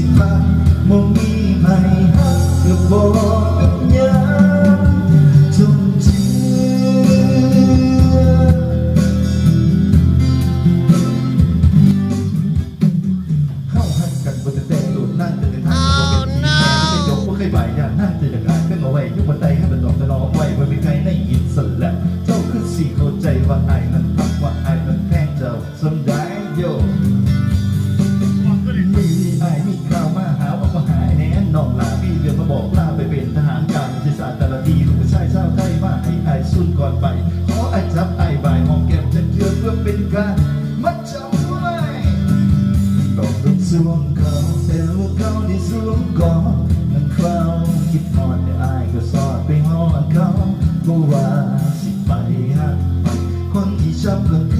สิบาบ่มีไผฮักก็บ่เป็นหยังจงเชื่อเข้าหันกันบนแต่งหลุดนั่งแต่ในทางก็เป็นที่ไม่ยกว่เคยบ่ายย่างนั่งแต่อย่างไรเป็นเอาไว้ยุบบันไดให้มันดอกจะรอไว้ว่าเป็นใครในยินสั่นแหละเจ้าคือสี่เข้าใจว่าไอ้นั้นพักว่าไอ้นั้นแพงเจ้าสมได้โย บอกลาไปเป็นทหารการที่สาตระดีลูกชายชาวไทยมาให้ไอสุดก่อนไป ขอไอจับไอบ่ายมองแก้มจะเจือเพื่อเป็นการมัดจำด้ว้ดองดอกสวงเขาแต่ลูกเขาได้สวงก่อนนั่นคราวคิดทอดแต่ไอ้ก็สอดไปหอดเขาก็ว่าสิไปฮะไปคนที่ชอบก็คือ